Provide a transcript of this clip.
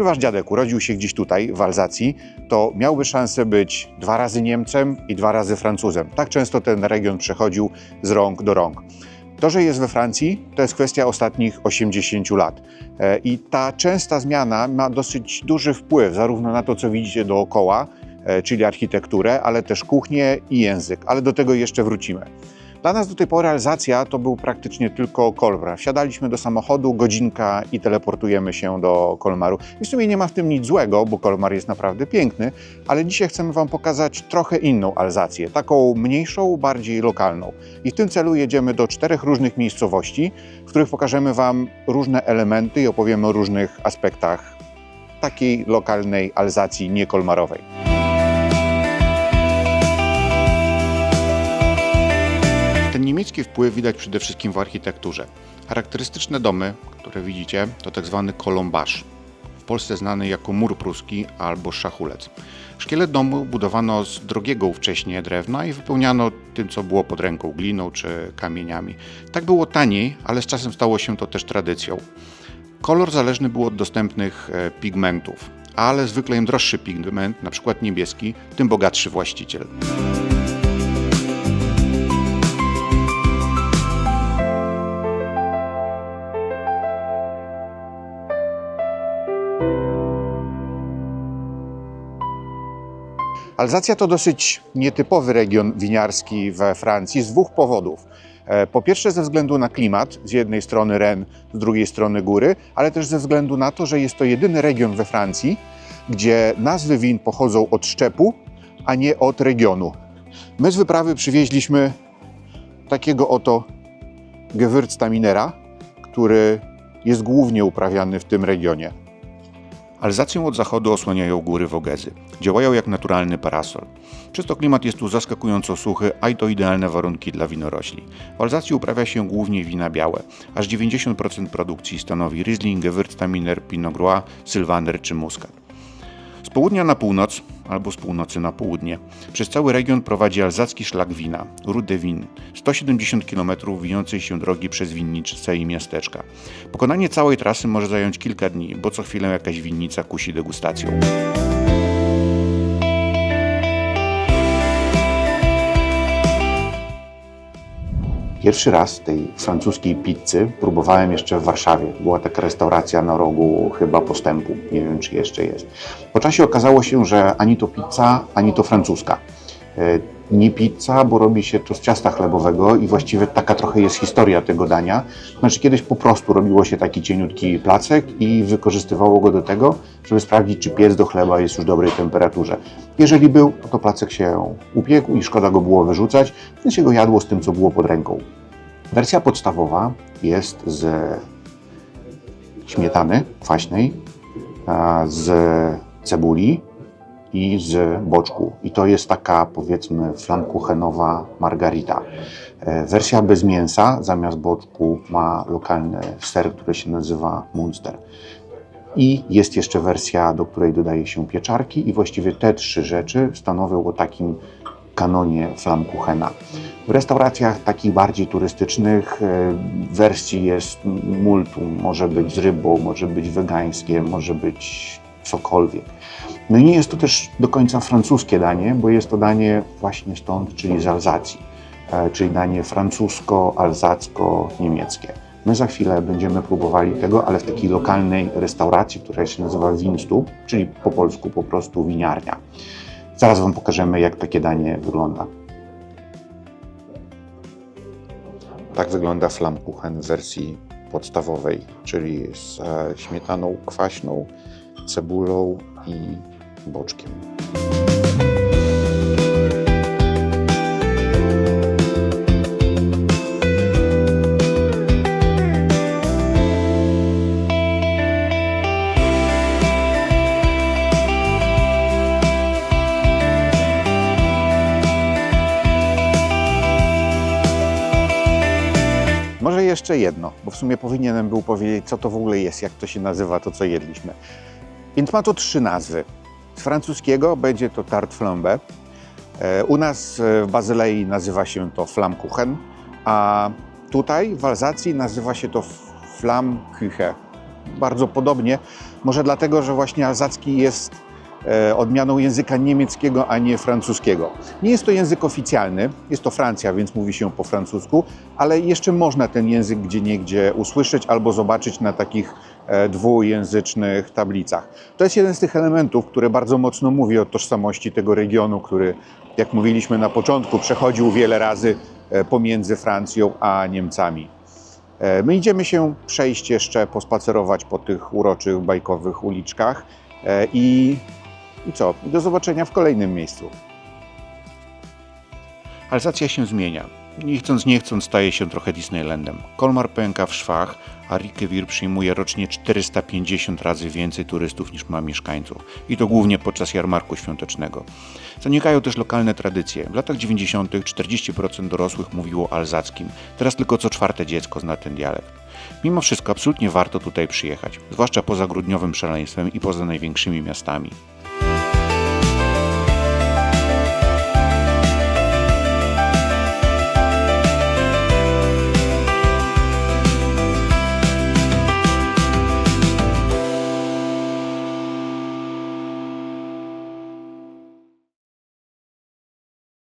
Gdyby wasz dziadek urodził się gdzieś tutaj, w Alzacji, to miałby szansę być dwa razy Niemcem i dwa razy Francuzem. Tak często ten region przechodził z rąk do rąk. To, że jest we Francji, to jest kwestia ostatnich 80 lat. E, I ta częsta zmiana ma dosyć duży wpływ zarówno na to, co widzicie dookoła, e, czyli architekturę, ale też kuchnię i język. Ale do tego jeszcze wrócimy. Dla nas do tej pory Alzacja to był praktycznie tylko Kolmar. Wsiadaliśmy do samochodu, godzinka i teleportujemy się do Kolmaru. I w sumie nie ma w tym nic złego, bo Kolmar jest naprawdę piękny, ale dzisiaj chcemy Wam pokazać trochę inną Alzację, taką mniejszą, bardziej lokalną. I w tym celu jedziemy do czterech różnych miejscowości, w których pokażemy Wam różne elementy i opowiemy o różnych aspektach takiej lokalnej Alzacji niekolmarowej. Wpływ widać przede wszystkim w architekturze. Charakterystyczne domy, które widzicie, to tak zwany kolombasz. W Polsce znany jako mur pruski albo szachulec. Szkielet domu budowano z drogiego ówcześnie drewna i wypełniano tym, co było pod ręką, gliną czy kamieniami. Tak było taniej, ale z czasem stało się to też tradycją. Kolor zależny był od dostępnych e, pigmentów, ale zwykle im droższy pigment, np. niebieski, tym bogatszy właściciel. Alzacja to dosyć nietypowy region winiarski we Francji z dwóch powodów. E, Po pierwsze ze względu na klimat, z jednej strony Ren, z drugiej strony góry, ale też ze względu na to, że jest to jedyny region we Francji, gdzie nazwy win pochodzą od szczepu, a nie od regionu. My z wyprawy przywieźliśmy takiego oto Gewürztaminera, który jest głównie uprawiany w tym regionie. Alzacją od zachodu osłaniają góry Wogezy. Działają jak naturalny parasol. Przez to klimat jest tu zaskakująco suchy, a i to idealne warunki dla winorośli. W Alzacji uprawia się głównie wina białe. Aż 90% produkcji stanowi Riesling, Gewürztraminer, Pinot Gris, Sylvaner czy Muscat. Z południa na północ, albo z północy na południe, przez cały region prowadzi alzacki szlak wina, Route de Vin, 170 km wijącej się drogi przez winnice i miasteczka. Pokonanie całej trasy może zająć kilka dni, bo co chwilę jakaś winnica kusi degustacją. Pierwszy raz tej francuskiej pizzy próbowałem jeszcze w Warszawie. Była taka restauracja na rogu chyba postępu. Nie wiem, czy jeszcze jest. Po czasie okazało się, że ani to pizza, ani to francuska. Nie pizza, bo robi się to z ciasta chlebowego i właściwie taka trochę jest historia tego dania. Znaczy kiedyś po prostu robiło się taki cieniutki placek i wykorzystywało go do tego, żeby sprawdzić, czy piec do chleba jest już w dobrej temperaturze. Jeżeli był, to placek się upiekł i szkoda go było wyrzucać, więc się go jadło z tym, co było pod ręką. Wersja podstawowa jest z śmietany kwaśnej, z cebuli i z boczku. I to jest taka, powiedzmy, flamkuchenowa margarita. E, Wersja bez mięsa, zamiast boczku ma lokalny ser, który się nazywa Munster. I jest jeszcze wersja, do której dodaje się pieczarki i właściwie te trzy rzeczy stanowią o takim kanonie flamkuchena. W restauracjach takich bardziej turystycznych e, wersji jest multum. Może być z rybą, może być wegańskie, może być cokolwiek. No i nie jest to też do końca francuskie danie, bo jest to danie właśnie stąd, czyli z Alzacji, e, czyli danie francusko-alzacko-niemieckie. My za chwilę będziemy próbowali tego, ale w takiej lokalnej restauracji, która się nazywa Winstub, czyli po polsku po prostu winiarnia. Zaraz Wam pokażemy, jak takie danie wygląda. Tak wygląda flammkuchen w wersji podstawowej, czyli z e, śmietaną kwaśną, cebulą i boczkiem. Jeszcze jedno, bo w sumie powinienem był powiedzieć, co to w ogóle jest, jak to się nazywa, to co jedliśmy. Więc ma to trzy nazwy. Z francuskiego będzie to tarte flambe. E, U nas e, w Bazylei nazywa się to flammkuchen, a tutaj w Alzacji nazywa się to flammküche. Bardzo podobnie, Może dlatego, że właśnie alzacki jest odmianą języka niemieckiego, a nie francuskiego. Nie jest to język oficjalny, jest to Francja, więc mówi się po francusku, ale jeszcze można ten język gdzie niegdzie usłyszeć albo zobaczyć na takich e, dwujęzycznych tablicach. To jest jeden z tych elementów, który bardzo mocno mówi o tożsamości tego regionu, który, jak mówiliśmy na początku, przechodził wiele razy e, pomiędzy Francją a Niemcami. E, My idziemy się przejść jeszcze, pospacerować po tych uroczych, bajkowych uliczkach e, i, i co? Do zobaczenia w kolejnym miejscu. Alzacja się zmienia. Nie chcąc, nie chcąc, staje się trochę Disneylandem. Kolmar pęka w szwach, a Riekewir przyjmuje rocznie 450 razy więcej turystów niż ma mieszkańców. I to głównie podczas jarmarku świątecznego. Zanikają też lokalne tradycje. W latach 90. 40% dorosłych mówiło alzackim. Teraz tylko co czwarte dziecko zna ten dialekt. Mimo wszystko absolutnie warto tutaj przyjechać, zwłaszcza poza grudniowym szaleństwem i poza największymi miastami.